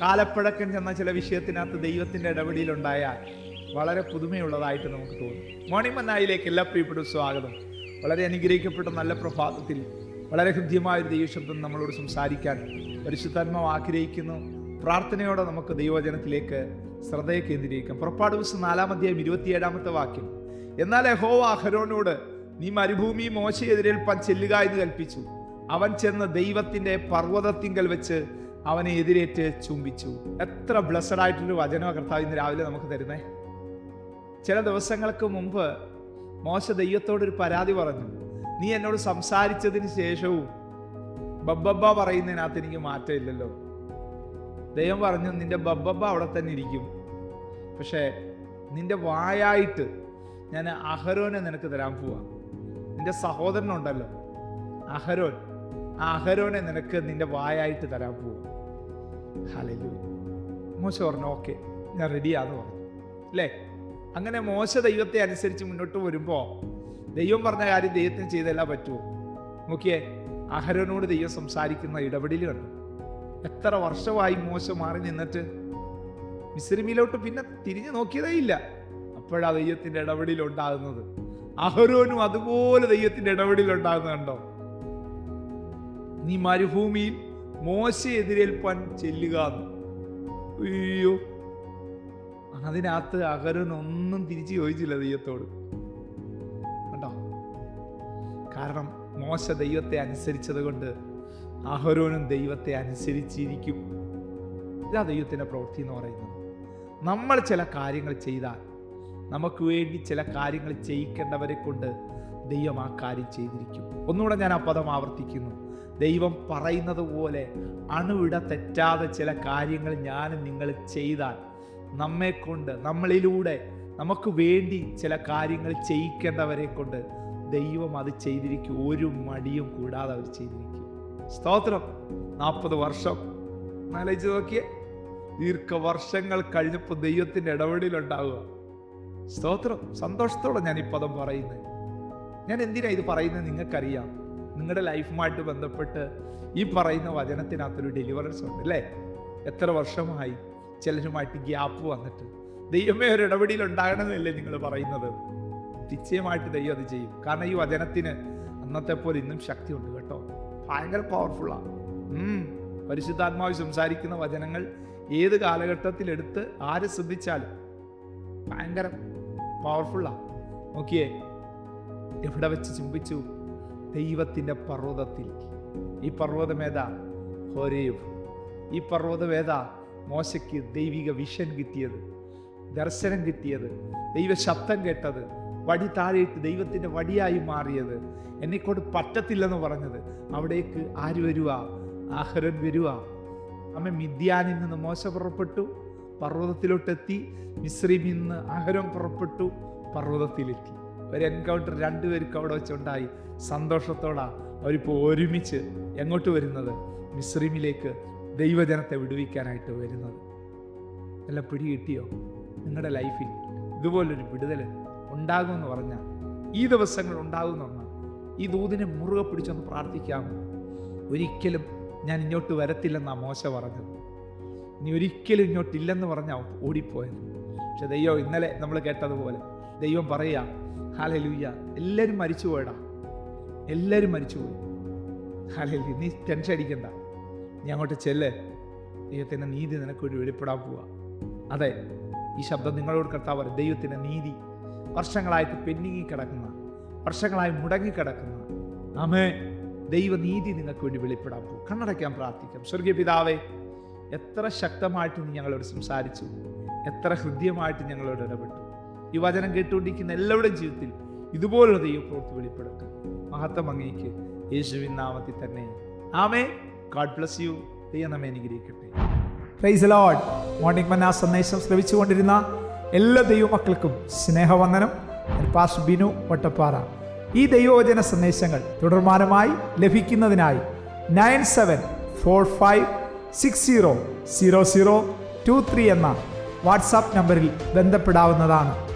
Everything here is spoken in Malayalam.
കാലപ്പഴക്കം ചെന്ന ചില വിഷയത്തിനകത്ത് ദൈവത്തിന്റെ ഇടപെടലുണ്ടായാൽ വളരെ പുതുമയുള്ളതായിട്ട് നമുക്ക് തോന്നും. മോർണിംഗ് മന്നായിലേക്ക് എല്ലാ പ്രിയപ്പെട്ട സ്വാഗതം. വളരെ അനുഗ്രഹിക്കപ്പെട്ട നല്ല പ്രഭാതത്തിൽ വളരെ ഹൃദ്യമായ ഒരു ദൈവശബ്ദം നമ്മളോട് സംസാരിക്കാൻ പരിശുദ്ധാത്മാവ് ആഗ്രഹിക്കുന്നു. പ്രാർത്ഥനയോടെ നമുക്ക് ദൈവജനത്തിലേക്ക് ശ്രദ്ധയെ കേന്ദ്രീകരിക്കാം. പുറപ്പാട് ദിവസം നാലാം അധ്യായം ഇരുപത്തിയേഴാമത്തെ വാക്യം. എന്നാൽ യഹോവ അഹരോനോട് നീ മരുഭൂമി മോശയെതിരേൽപ്പാൻ ചെല്ലുക എന്ന് കൽപ്പിച്ചു അവൻ ചെന്ന് ദൈവത്തിന്റെ പർവതത്തിങ്കൽ വെച്ച് അവനെ എതിരേറ്റ് ചുംബിച്ചു. എത്ര ബ്ലസ്സഡ് ആയിട്ടൊരു വചനോ കർത്താവ് ഇന്ന് രാവിലെ നമുക്ക് തരുന്നേ. ചില ദിവസങ്ങൾക്ക് മുമ്പ് മോശ ദൈവത്തോടൊരു പരാതി പറഞ്ഞു. നീ എന്നോട് സംസാരിച്ചതിന് ശേഷവും ബബ്ബബ്ബ പറയുന്നതിനകത്ത് എനിക്ക് മാറ്റമില്ലല്ലോ. ദൈവം പറഞ്ഞു നിന്റെ ബബ്ബബ്ബ അവിടെ തന്നെ ഇരിക്കും. പക്ഷേ നിന്റെ വായായിട്ട് ഞാൻ അഹരോനെ നിനക്ക് തരാൻ പോവാ. നിന്റെ സഹോദരനുണ്ടല്ലോ. അഹരോൻ അഹരോനെ നിനക്ക് നിന്റെ വായായിട്ട് തരാൻ പോകും ഹലലു മോശ പറഞ്ഞു ഓക്കെ ഞാൻ റെഡിയാന്ന് പറഞ്ഞു. അല്ലേ അങ്ങനെ മോശ ദൈവത്തെ അനുസരിച്ച് മുന്നോട്ട് വരുമ്പോൾ ദൈവം പറഞ്ഞ കാര്യം ദൈവത്തിന് ചെയ്തെല്ലാം പറ്റുമോ നോക്കിയേ അഹരോനോട് ദൈവം സംസാരിക്കുന്ന ഇടപെടൽ കണ്ടു. എത്ര വർഷമായി മോശ മാറി നിന്നിട്ട് മിസ്രിമിലോട്ട് പിന്നെ തിരിഞ്ഞു നോക്കിയതേ ഇല്ല. അപ്പോഴാ ദൈവത്തിന്റെ ഇടപെടലുണ്ടാകുന്നത് അഹരോനും അതുപോലെ ദൈവത്തിന്റെ ഇടപെടലുണ്ടാകുന്നുണ്ടോ നീ മരുഭൂമിയിൽ മോശ എതിരേൽപ്പാൻ ചെല്ലുക. അയ്യോ. അതിനകത്ത് അകരനൊന്നും തിരിച്ചു ചോദിച്ചില്ല ദൈവത്തോട്. കണ്ടോ? കാരണം മോശ ദൈവത്തെ അനുസരിച്ചത് കൊണ്ട് അഹരോനും ദൈവത്തെ അനുസരിച്ചിരിക്കും. ഇതാ ദൈവത്തിന്റെ പ്രവൃത്തി എന്ന് പറയുന്നത്. നമ്മൾ ചില കാര്യങ്ങൾ ചെയ്താൽ നമുക്ക് വേണ്ടി ചില കാര്യങ്ങൾ ചെയ്യിക്കേണ്ടവരെ കൊണ്ട് ദൈവം ആ കാര്യം ചെയ്തിരിക്കും. ഒന്നുകൂടെ ഞാൻ ആ പദം ആവർത്തിക്കുന്നു. ദൈവം പറയുന്നത് പോലെ അണുവിട തെറ്റാതെ ചില കാര്യങ്ങൾ ഞാൻ നിങ്ങൾ ചെയ്താൽ നമ്മെ കൊണ്ട് നമ്മളിലൂടെ നമുക്ക് വേണ്ടി ചില കാര്യങ്ങൾ ചെയ്യിക്കേണ്ടവരെ കൊണ്ട് ദൈവം അത് ചെയ്തിരിക്കും. ഒരു മടിയും കൂടാതെ അവർ ചെയ്തിരിക്കും. സ്തോത്രം. നാൽപ്പത് വർഷം. ആലോചിച്ച് നോക്കിയേ. ദീർഘവർഷങ്ങൾ കഴിഞ്ഞപ്പോൾ ദൈവത്തിന്റെ ഇടപെടലുണ്ടാവുക. സ്തോത്രം. സന്തോഷത്തോടെ ഞാൻ ഈ പദം പറയുന്നത് ഞാൻ എന്തിനാണ് ഇത് പറയുന്നത് നിങ്ങൾക്കറിയാം? നിങ്ങളുടെ ലൈഫുമായിട്ട് ബന്ധപ്പെട്ട് ഈ പറയുന്ന വചനത്തിനകത്തൊരു ഡെലിവറൻസ് ഉണ്ട് അല്ലേ? എത്ര വർഷമായി ചിലരുമായിട്ട് ഗ്യാപ്പ് വന്നിട്ട് ദൈവമേ ഒരു ഇടപെടിയിൽ ഉണ്ടാകണമെന്നല്ലേ നിങ്ങൾ പറയുന്നത്? നിശ്ചയമായിട്ട് ദൈവം അത് ചെയ്യും. കാരണം ഈ വചനത്തിന് അന്നത്തെ പോലെ ഇന്നും ശക്തിയുണ്ട് കേട്ടോ. ഭയങ്കര പവർഫുള്ളാണ് പരിശുദ്ധാത്മാവ് സംസാരിക്കുന്ന വചനങ്ങൾ ഏത് കാലഘട്ടത്തിൽ എടുത്ത് ആര് ശ്രദ്ധിച്ചാലും ഭയങ്കര പവർഫുള്ളാണ് നോക്കിയേ എവിടെ വെച്ച് ചുംബിച്ചു? ദൈവത്തിന്റെ പർവതത്തിൽ. ഈ പർവതമേത ഹോരേവ് ഈ പർവതമേത മോശയ്ക്ക് ദൈവിക വിഷൻ കിട്ടിയത് ദർശനം കിട്ടിയത് ദൈവ ശബ്ദം കേട്ടത് വടി താഴെയിട്ട് ദൈവത്തിന്റെ വടിയായി മാറിയത് എന്നെക്കൊണ്ട് പറ്റത്തില്ലെന്ന് പറഞ്ഞത്. അവിടേക്ക് ആര് വരുക ആഹരൻ വരുക അമ്മ മിദ്യാനിൽ നിന്ന് മോശ പുറപ്പെട്ടു പർവതത്തിലോട്ടെത്തി മിശ്രീമിൽ നിന്ന് ആഹരം പുറപ്പെട്ടു പർവതത്തിലെത്തി. ഒരു എൻകൗണ്ടർ രണ്ടുപേർക്ക് അവിടെ വെച്ചുണ്ടായി. സന്തോഷത്തോടാ അവരിപ്പോൾ ഒരുമിച്ച് എങ്ങോട്ട് വരുന്നത്? മിശ്രീമിലേക്ക് ദൈവജനത്തെ വിടുവിക്കാനായിട്ട് വരുന്നത്. നല്ല പിടി കിട്ടിയോ? നിങ്ങളുടെ ലൈഫിൽ ഇതുപോലൊരു വിടുതൽ ഉണ്ടാകുമെന്ന് പറഞ്ഞാൽ ഈ ദിവസങ്ങൾ ഉണ്ടാകുമെന്ന് ഈ ദൂതിനെ മുറുകെ പിടിച്ചൊന്ന് പ്രാർത്ഥിക്കാമോ ഒരിക്കലും ഞാൻ ഇങ്ങോട്ട് വരത്തില്ലെന്നാ മോശ പറഞ്ഞത്. ഇനി ഒരിക്കലും ഇങ്ങോട്ടില്ലെന്ന് പറഞ്ഞാൽ ഓടിപ്പോയത്. പക്ഷെ ദൈവം ഇന്നലെ നമ്മൾ കേട്ടതുപോലെ ദൈവം പറയുക ഹാലേ ലൂയ്യ എല്ലാവരും മരിച്ചു പോയടാ. എല്ലാവരും മരിച്ചു പോയി. ഹാലേ നീ ടെൻഷൻ അടിക്കണ്ട. നീ അങ്ങോട്ട് ചെല്ല്. ദൈവത്തിന്റെ നീതി നിനക്കൊരു വെളിപ്പെടാൻ പോവുക അതെ ഈ ശബ്ദം നിങ്ങളോട് കർത്താവ് ദൈവത്തിന്റെ നീതി വർഷങ്ങളായിട്ട് പെൻഡിങ്ങി കിടക്കുന്ന വർഷങ്ങളായി മുടങ്ങിക്കിടക്കുന്ന ആമേ ദൈവനീതി നിങ്ങൾക്ക് വേണ്ടി വെളിപ്പെടാൻ പോകും കണ്ണടയ്ക്കാൻ പ്രാർത്ഥിക്കാം. സ്വർഗീയ പിതാവേ എത്ര ശക്തമായിട്ട് നീ ഞങ്ങളോട് സംസാരിച്ചു. എത്ര ഹൃദ്യമായിട്ട് ഞങ്ങളോട് ഇടപെട്ടു. ഈ വചനം കേട്ടുകൊണ്ടിരിക്കുന്ന എല്ലാവരുടെ ജീവിതത്തിൽ ഇതുപോലുള്ള ദൈവപ്രവൃത്തി വെളിപ്പെടുത്തും. മഹത്വം അങ്ങേക്ക് യേശുവിൻ നാമത്തിൽ തന്നെ. ആമേ ഗാഡ് ബ്ലസ് യു നമ്മെ അനുഗ്രഹിക്കട്ടെ. പ്രൈസ് ലോഡ് മോർണിംഗ് മന്ന സന്ദേശം ശ്രവിച്ചുകൊണ്ടിരുന്ന എല്ലാ ദൈവമക്കൾക്കും സ്നേഹവന്ദനം. പാസ് ബിനു വട്ടപ്പാറ. ഈ ദൈവവചന സന്ദേശങ്ങൾ തുടർമാനമായി ലഭിക്കുന്നതിനായി nine seven four five six zero zero zero two three എന്ന വാട്സാപ്പ് നമ്പറിൽ ബന്ധപ്പെടാവുന്നതാണ്.